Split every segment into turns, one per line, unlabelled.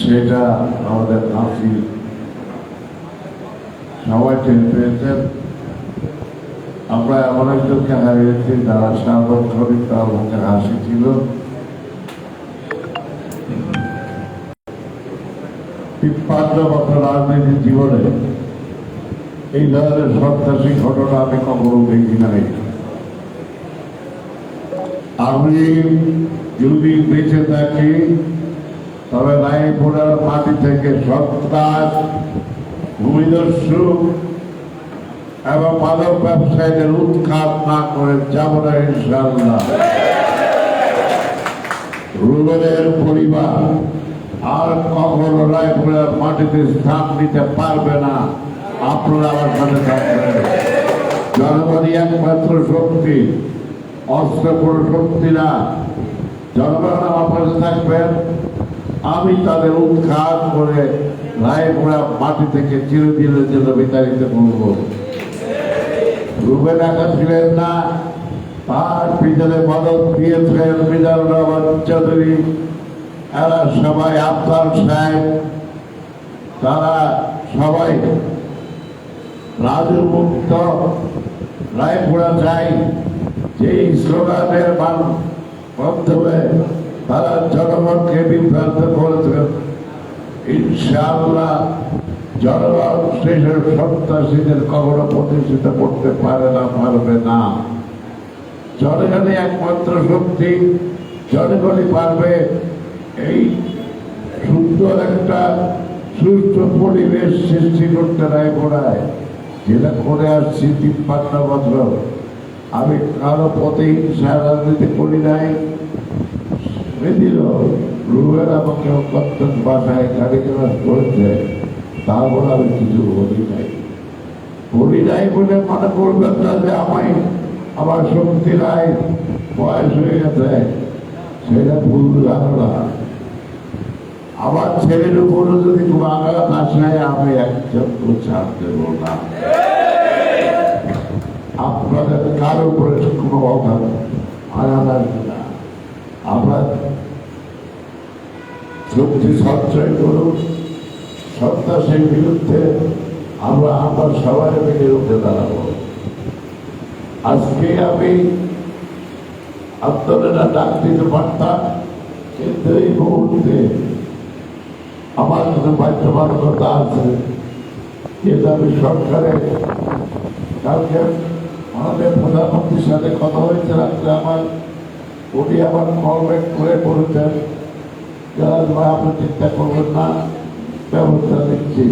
সেটা আমাদের নাসি সবাই টের পেয়েছেন। আমরা এমন একজনকে হারিয়েছি যারা সার্বক্ষণিক তার মুখে হাসি ছিল। তিপ্পান্ন বছর রাজনীতি জীবনে এই ধরনের সন্ত্রাসী ঘটনা আমি কখনো দেখি নাই। আমি যদি বেঁচে থাকি তবে রায়পুরার মাটি থেকে সন্ত্রাস ভূমিদস্যু এবং মাদক ব্যবসায়ীদের উৎখাত না করে যাব না ইনশাল্লাহ রুবেলের পরিবার আর কখনো রায়পুরের মাটিতে স্থান নিতে পারবে না। আপনারা আমার সাথে থাকবেন। জনগণই একমাত্র শক্তি, অস্ত্র কোনো শক্তি না। জনগণ আমার পাশে থাকবেন। আমি তাদের উৎখাত করে রায়পুরা মাটি থেকে চিরদিনের জন্য বিতাড়িত করব। রুবেন একা ছিলেন না, তার পিছনে মদত দিয়েছেন মিজানুর রহমান চৌধুরী। এরা সবাই আফতার সাহেব, তারা সবাই রাজু মুক্ত রায়পুরা চাই, যেই স্লোগানের মান মাধ্যমে তারা জনগণকে বিভ্রান্ত করেছেন ইনশাআল্লাহ জনগণ সেসব সন্ত্রাসীদের কখনো প্রতিষ্ঠিত করতে পারে না, পারবে না। জনগণই একমাত্র শক্তি, জনগণই পারবে এই সুন্দর একটা সুস্থ পরিবেশ সৃষ্টি করতে রায় পড়ায় যেটা করে আসছি তিপ্পান্ন বছর। আমি কারও পথে হিংসা রাজনীতি করি নাই। সেদিন রুবের আমাকে অত্যন্ত বাসায় গাড়ি ক্লাস করেছে তারপর আমি কিছু বলি নাই। বলি নাই বলে মনে করবেন না যে আমায়, আমার শক্তি নাই, বয়স হয়ে গেছে, সেটা ভুল ধারণা। আমার ছেলের উপরও যদি খুব আঘাত আসে, আমি একজন ছাড় দেব না। আপনাদের কারও উপরে কোনো আঘাত আসবে না। আমরা শক্তি সঞ্চয় করুন সন্ত্রাসের বিরুদ্ধে আমরা আমার সবাই মিলে উঠে দাঁড়াবো। আজকে আমি আপনারা ডাক দিতে পারতাম, কিন্তু এই মুহূর্তে আমার কাছে বাধ্যবাধকতা আছে কিন্তু আমি সরকারে কালকে আমাদের প্রধানমন্ত্রীর সাথে কথা হয়েছে, রাত্রে আমার উনি আমার কল ব্যাক করে বলেছেন আপনি চিন্তা করবেন না, ব্যবস্থা নিচ্ছি।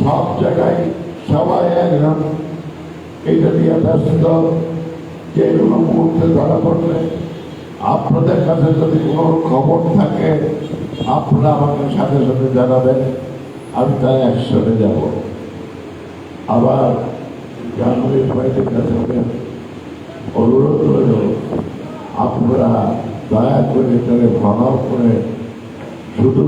সব জায়গায় সবাই একজন এইটা নিয়ে ব্যস্ত। যে কোনো মুহূর্তে ধরা পড়লে আপনাদের কাছে যদি কোনো খবর থাকে, আপনারা আমাকে সাথে সাথে জানাবেন। আমি তাই একসঙ্গে যাব। আবার জানুয়ারি বাইরের কাছে অনুরোধ রইল, আপনারা দয়া করে তাহলে ভালো করে শুধু